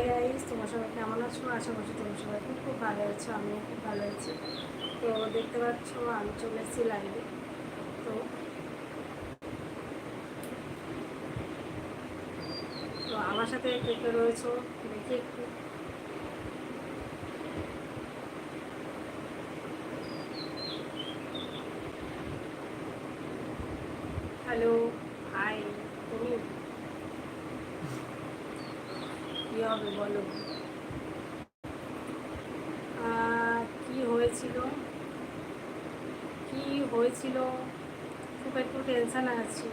Hi guys, তোমার সবাই কেমন আছো? আশা করছি তোমার সবাই খুব খুব ভালো আছো, আমিও খুব ভালো আছি। তো দেখতে পাচ্ছ, আমি চলে এসেছি লাইভে তো তো আমার সাথে কে রয়েছো? দেখি একটু হ্যালো হাই তুমি কি হবে বলো আহ, কি হয়েছিল কি হয়েছিল খুব একটু টেনশন আছি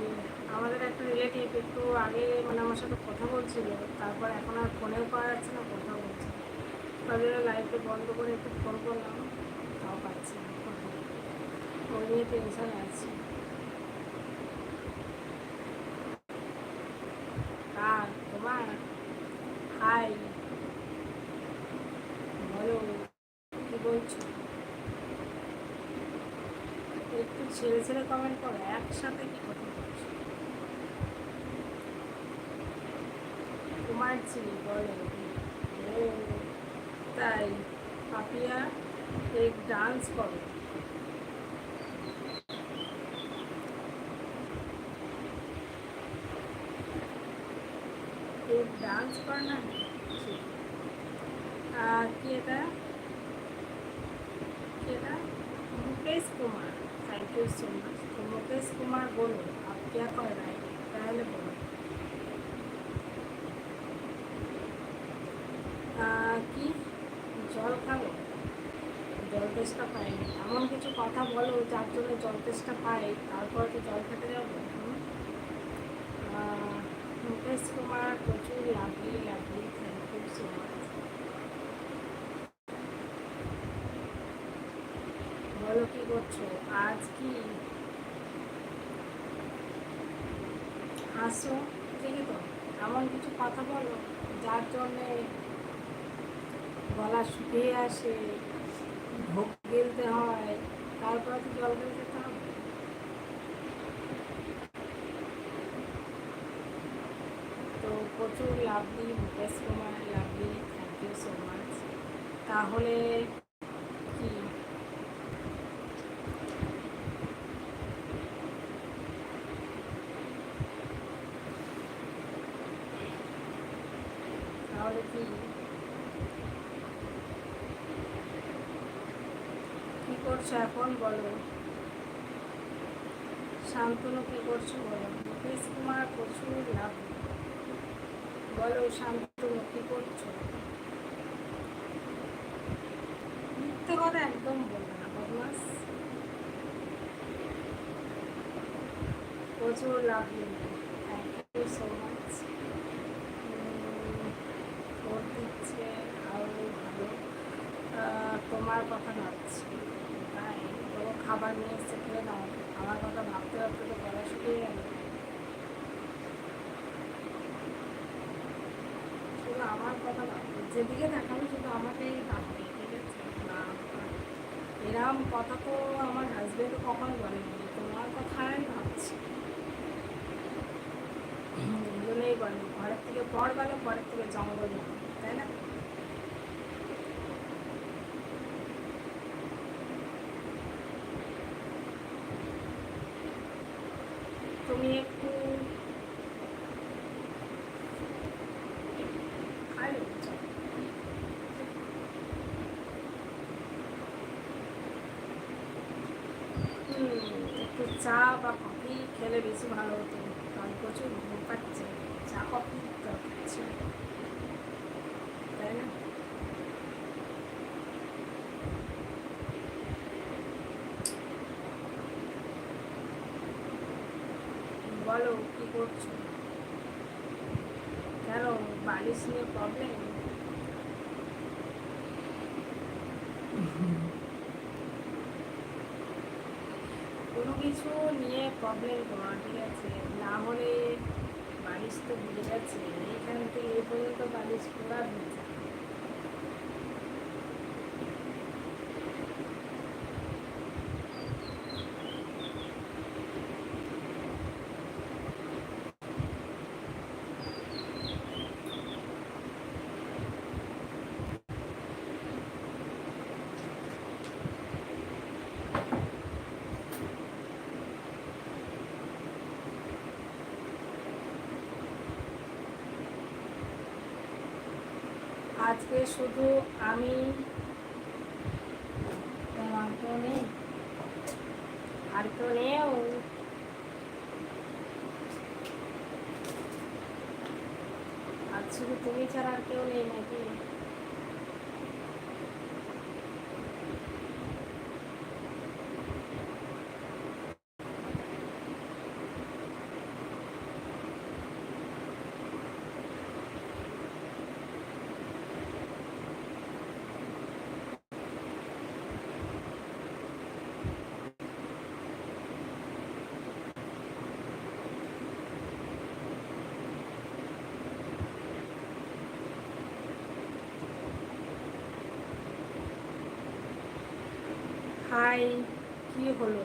আমাদের একটা রিলেটিভ একটু আগে মানে আমার সাথে কথা বলছিল, তারপর এখন আর ফোনেও পাওয়া যাচ্ছে না কথা বলছে তার জন্য লাইফে বন্ধ করে একটু ফোন করলাম, তাও পাচ্ছি না। ওই নিয়ে টেনশন আছি। কার? তোমার? হাই। বলো, কি বলছো? একটু ছেড়ে ছেড়ে কমেন্ট করো, একসাথে কি কথা বলছো তোমার ছিলি বলো ও তাই পাপিয়া এক ডান্স করো एक डांस करना है ठीक आ, কি এটা কি এটা Mukesh Kumar thank you so much তো মুকেশ কুমার বলো आप क्या कर रहे हैं তাহলে বলো কি? জল খাব? জল তেষ্টা পাইনি এমন কিছু কথা বলো, যার জন্য জল তেষ্টা পাই তারপর কি জল খেতে যাব। মুকেশ কুমার প্রচুর lovely lovely thank you so much বলো কি করছ? আজ কি? হাসো ঠিকই তো এমন কিছু কথা বলো, যার জন্যে গলা শুকিয়ে আসে, ভোগ গেলতে হয়, তারপরে তো জল হবে। তো প্রচুর lovely Mukesh Kumar lovely thank you so much তাহলে কি তাহলে কি কি করছ এখন? বলো। শান্তনু কি করছ বলো? মুকেশ কুমার প্রচুর লাভ বলো, শান্তনু কি করছ? মিথ্যে কথা একদম বলবে না, বদমাস। প্রচুর love thank you so much vote দিচ্ছে আরও ভালো। তোমার কথা ভাবছি। খাবার নিয়ে এসছে, খেয়ে নাও। আমার কথা ভাবতে ভাবতে তো গলা শুকিয়ে গেল। শুধু আমার কথা যেদিকে দেখাবে শুধু আমাকেই ভাববে, ঠিক আছে? না, এরম কথা তো আমার হাজবেন্ড কখন বলেনি, তোমার কথাই ভাবছি। দুজনেই বলে, ঘরের থেকে পর গেল পরের থেকে জঙ্গল গেল তাই না তুমি একটু খাইও চল। হুম, একটু চা বা কফি খেলে বেশি ভালো হতো কারণ প্রচুর পাচ্ছে তাই না? বলো কি করছ? কেন বালিশ নিয়ে প্রবলেম কোনো কিছু নিয়ে প্রবলেম হওয়া ঠিক আছে? না হলে বালিশ তো বুঝে যাচ্ছে। এইখান থেকে এই পর্যন্ত বালিশ খোলা হয়েছে আজকে শুধু আমি তোমার কেউ নেই আর কেউ নেও আজ শুধু তুমি ছাড়া আর কেউ নেই নাকি হাই কি হলো?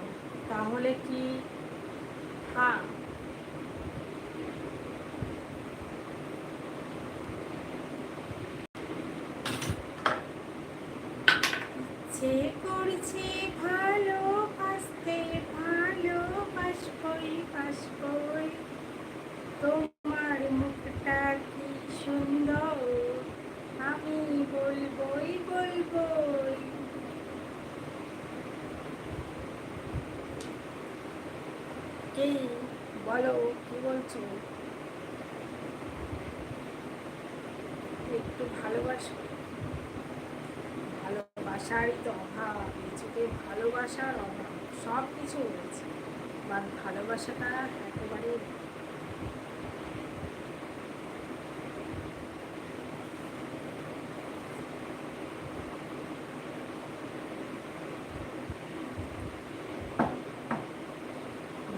তাহলে কি? হ্যাঁ যে করছে ভালোবাসতে ভালোবাসবই বাসবই তোমার মুখটা কি সুন্দর আমি বলবই বলবই কে বলো কি বলছো একটু ভালোবাসো। ভালোবাসারই তো অভাব, নিজেকে ভালোবাসার অভাব সব কিছু রয়েছে। বা ভালোবাসাটা একেবারে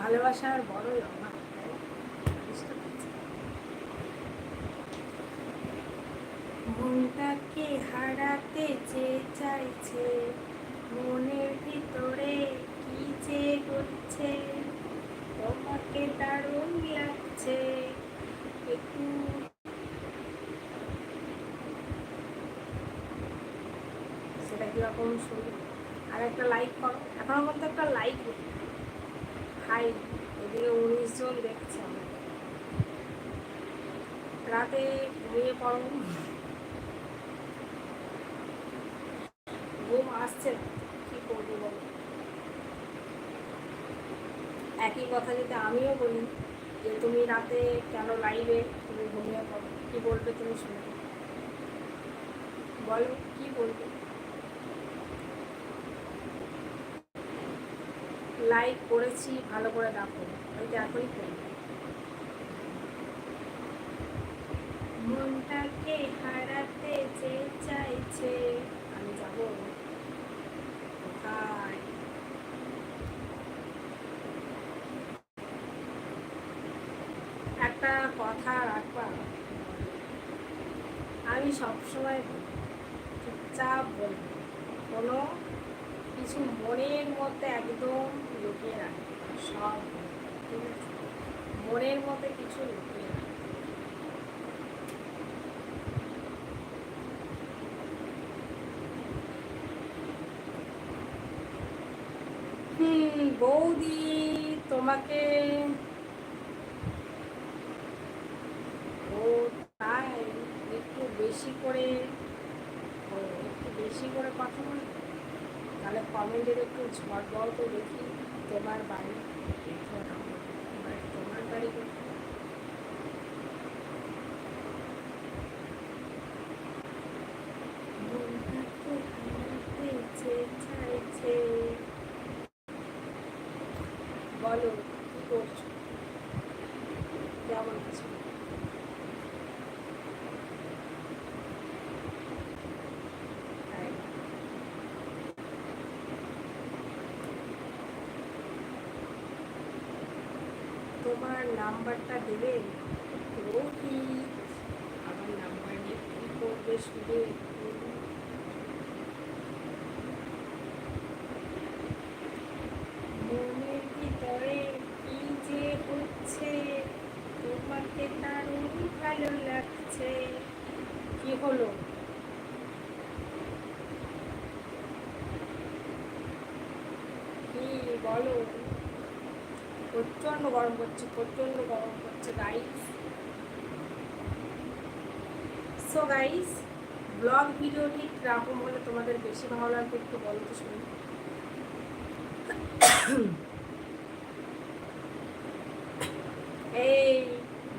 ভালোবাসার বড়ই অভাব তাই না? বুঝতে পারছি। মনটাকে হারাতে যে চাইছে মনের ভিতরে কি যে হচ্ছে তোমাকে দারুণ লাগছে একটু কীরকম শুনি আর একটা লাইক করো। এখনও পর্যন্ত একটা লাইক হাই, এদিকে উনিশ জন দেখছে আমাকে। রাতে ঘুমিয়ে পড়ো। ঘুম আসছে কি করবি বলো? একই কথা যদি আমিও বলি, যে তুমি রাতে কেন লাইভে তুমি ঘুমিয়ে পড়ো? কি বলবে তুমি শুনে বলো, কি বলবে? লাইক করেছি, ভালো করে দেখো। আমি তো এখনই করি। মনটাকে হারাতে যে চাইছে, আমি যাব একটা কথা রাখবা। আমি সবসময় চুপচাপ বলব। কোনো কিছু মনের মধ্যে একদম লুকিয়ে রাখে। সব ঠিক আছে মনের মধ্যে কিছু লুকিয়ে রাখে। বৌদি, তোমাকে ও তাই একটু বেশি করে ও একটু বেশি করে কথা বলবে তাহলে কমেন্টের একটু ঝড় দাও তো দেখি তোমার বাড়ি। তোমার বাড়ি বলো, কি করছ? কেমন আছো তাই না? তোমার নাম্বারটা দেবে, ও কি? আমার নাম্বার নিয়ে কি করবে ভিতরে কি যে ভালো লাগছে। কি হলো? কি বলো? প্রচণ্ড গরম করছে প্রচণ্ড গরম করছে guys so guys vlog video ঠিক কীরকম হলে তোমাদের বেশি ভালো লাগবে একটু বলো তো শুনি। এই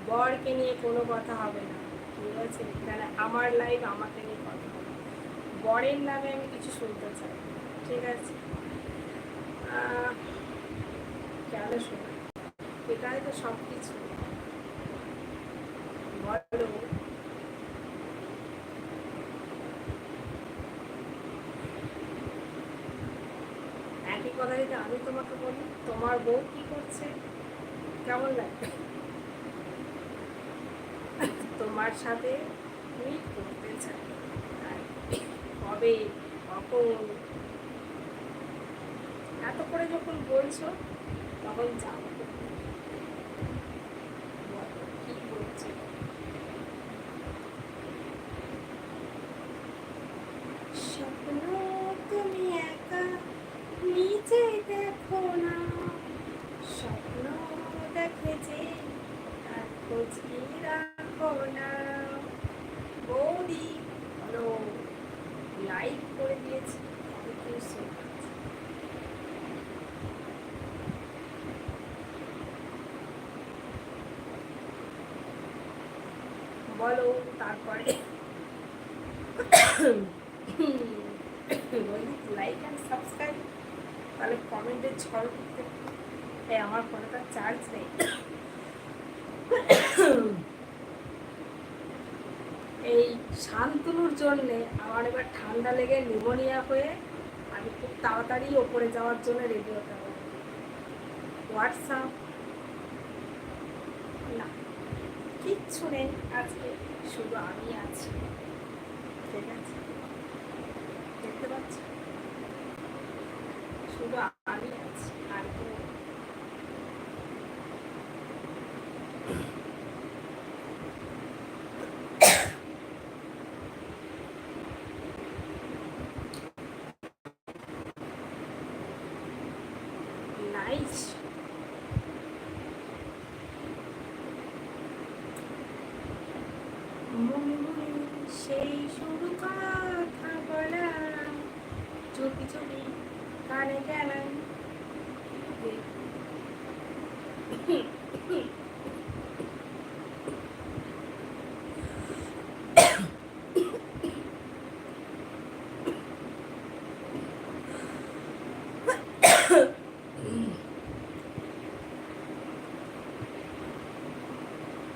বরকে নিয়ে কোনো কথা হবে না। ঠিক আছে? এখানে আমার লাইফ আমাকে নিয়ে কথা হবে। বরের নামে আমি কিছু শুনতে চাই। ঠিক আছে? কেন শোনা? এটাই তো সব কিছু বলো। একই কথা যদি আমি তোমাকে বলি, তোমার বউ কি করছে? কেমন লাগবে? তোমার সাথে মিট করতে চাই। কবে? কখন? এত করে যখন বলছো, তখন যাব বলো, কি বলছে স্বপ্ন তুমি একা নিচে দেখো না স্বপ্ন দেখে যে আর খোঁজ কি রাখো না বৌদি হলো লাইক করে দিয়েছি থ্যাংক ইউ সো মাচ বলো তারপরে লাইক অ্যান্ড সাবস্ক্রাইব তাহলে কমেন্টে ঝড় করতে এই আমার তো চার্জ নেই। এই শান্তনুর জন্যে আমার এবার ঠান্ডা লেগে নিউমোনিয়া হয়ে আমি খুব তাড়াতাড়ি ওপরে যাওয়ার জন্য রেডি হতে হবে। হোয়াটসঅ্যাপ না, কিচ্ছু নেই আজকে। শুধু আমি আছি। ঠিক আছে? দেখতে পাচ্ছি? শুধু আমি আছি আর কেউ নেই। নাইস মনে মনে সেই শুরু কথা বলা চুপি চুপি কানে গেলাম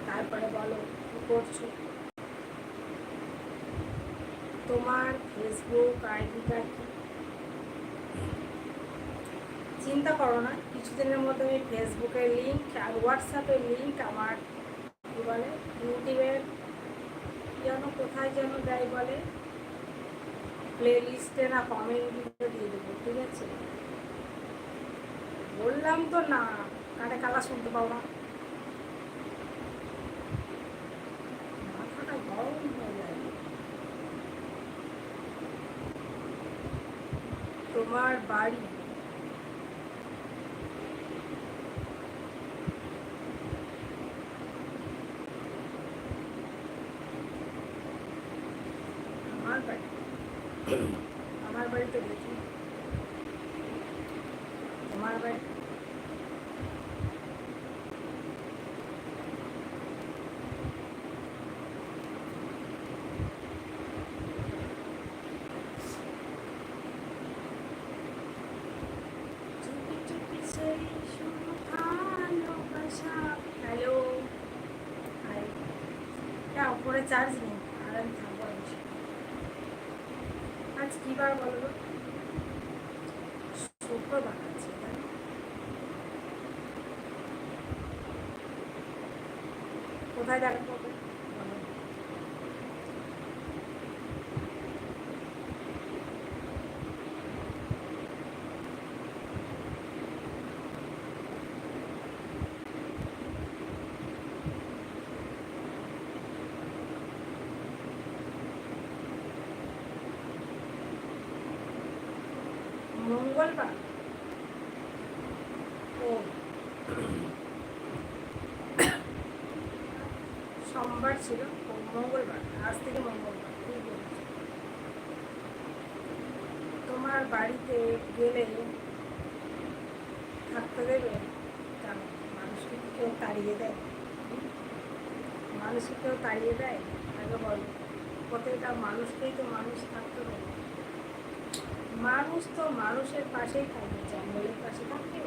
তারপরে বলো কি করছ তোমার ফেসবুক আইডিটা কি চিন্তা করো না, কিছুদিনের মধ্যে আমি ফেসবুকের লিঙ্ক আর হোয়াটসঅ্যাপের লিঙ্ক আমার, কী বলে ইউটিউবের যেন কোথায় যেন দেয় বলে প্লে লিস্টে না কমেন্ট দিয়ে দেবো, ঠিক আছে? বললাম তো না, কানে কালা শুনতে পাবো না। গরম হয়ে যায়। তোমার বাড়ি আমার বাড়ি আমার বাড়ি তো দেখি তোমার বাড়ি চুপি চুপি সেই শুরু ভালোবাসা হ্যালো হাই না উপরে চার্জ নেই আর আমি থাকব আজ কী বার বলো শুক্রবার আছে কোথায় দেখা ছিল মঙ্গলবার, আজ থেকে মঙ্গলবার তোমার বাড়িতে গেলে থাকতে দেবে কেন মানুষকে কেউ তাড়িয়ে দেয়? মানুষকে কেউ তাড়িয়ে দেয়? আগে বলো। প্রত্যেকটা মানুষকেই তো মানুষ থাকতে হবে। মানুষ তো মানুষের পাশেই থাকবে, জঙ্গলের পাশে থাকবে।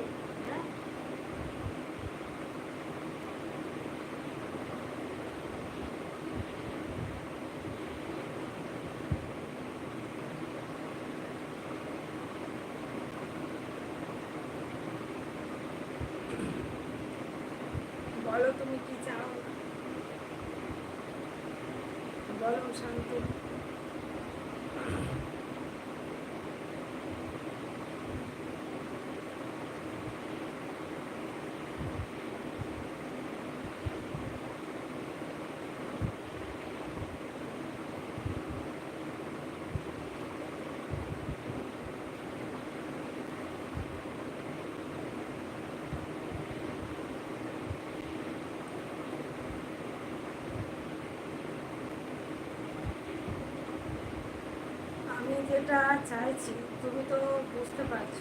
যেটা চাইছি তুমি তো বুঝতে পারছ।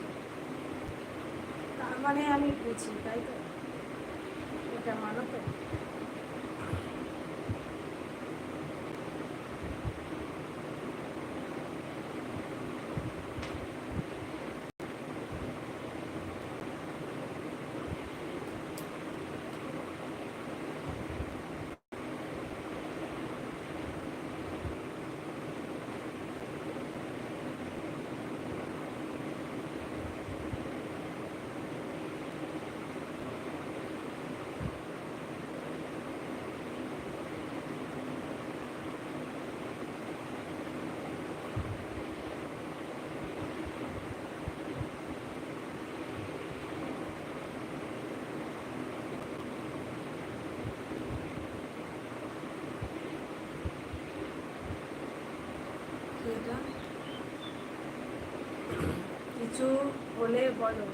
তার মানে আমি বুঝি তাই তো? এটা মানো তো কি এটা কিছু বলে বলো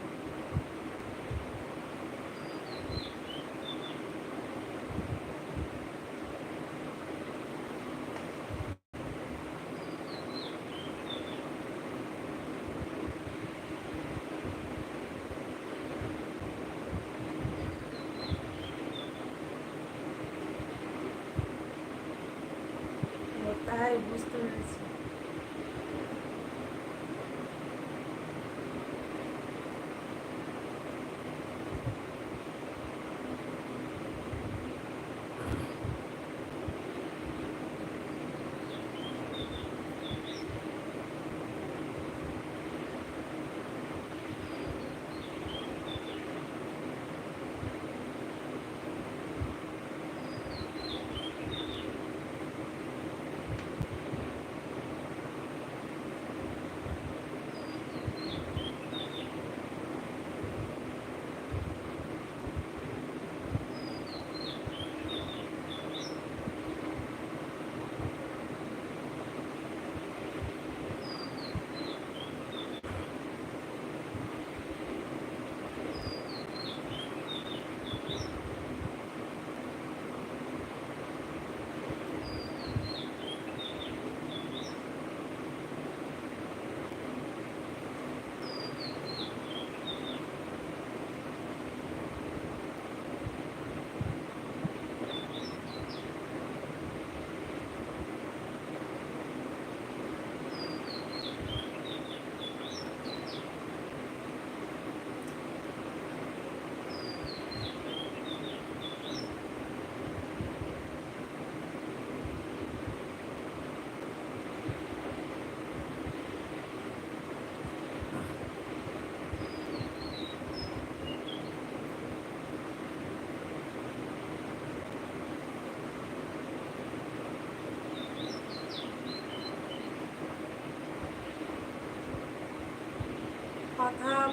ও তাই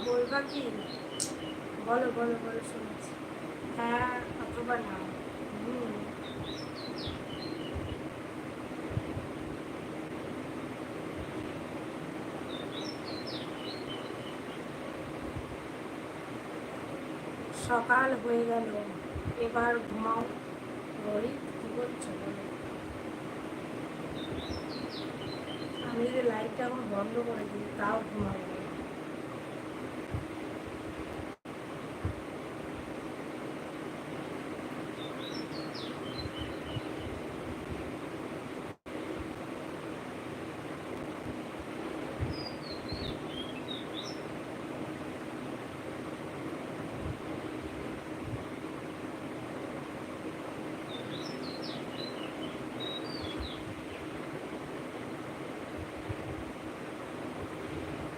বলবা কি? বলো বলো বলো, শুনছি। হ্যাঁ অথবা না। সকাল হয়ে গেল। এবার ঘুমাও। রোহিত, কি করছ আমি যদি লাইটটা এখন বন্ধ করে দিই তাও ঘুমাবো না।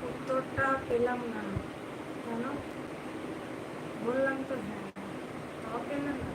উত্তরটা পেলাম না কেন বললাম তো হ্যাঁ তাও পেলে না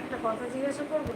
একটা কথা জিজ্ঞাসা করব?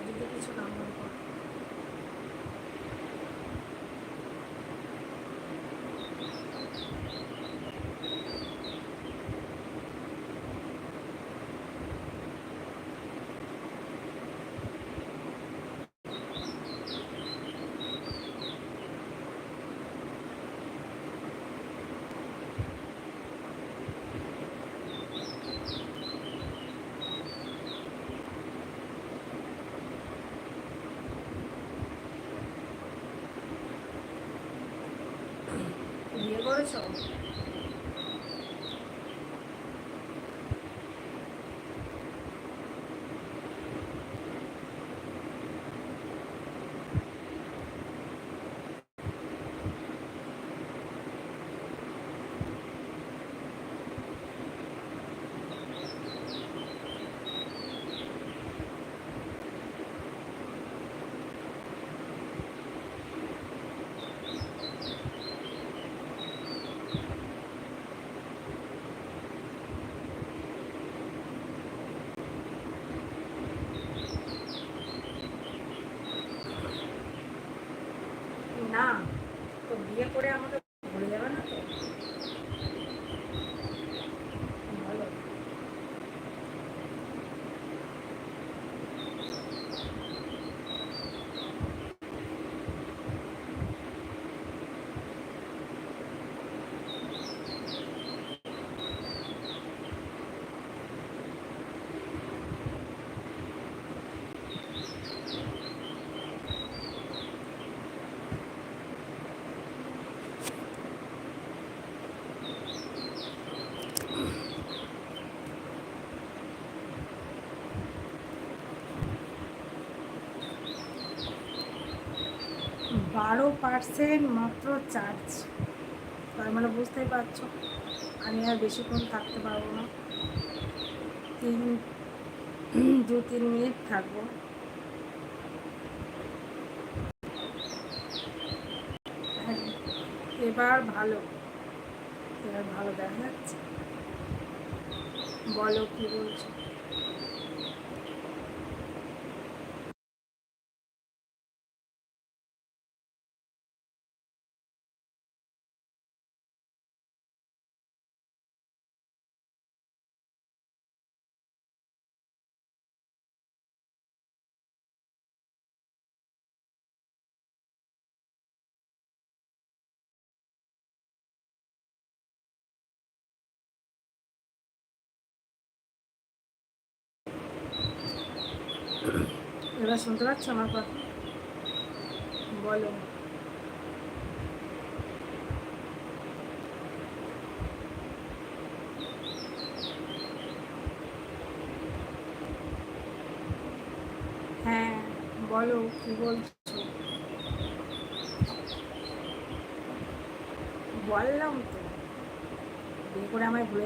বারো পার্সেন্ট মাত্র চার্জ তার মানে বুঝতেই পারছ আমি আর বেশিক্ষণ থাকতে পারব না। তিন দু তিন মিনিট থাকব। হ্যাঁ, এবার ভালো। এবার ভালো দেখা যাচ্ছে। বলো কি বলছো? Quedas un rato, mapa. Vale. Eh, Bolo, qué bolso. Vuela un poco. Digo, ahora me voy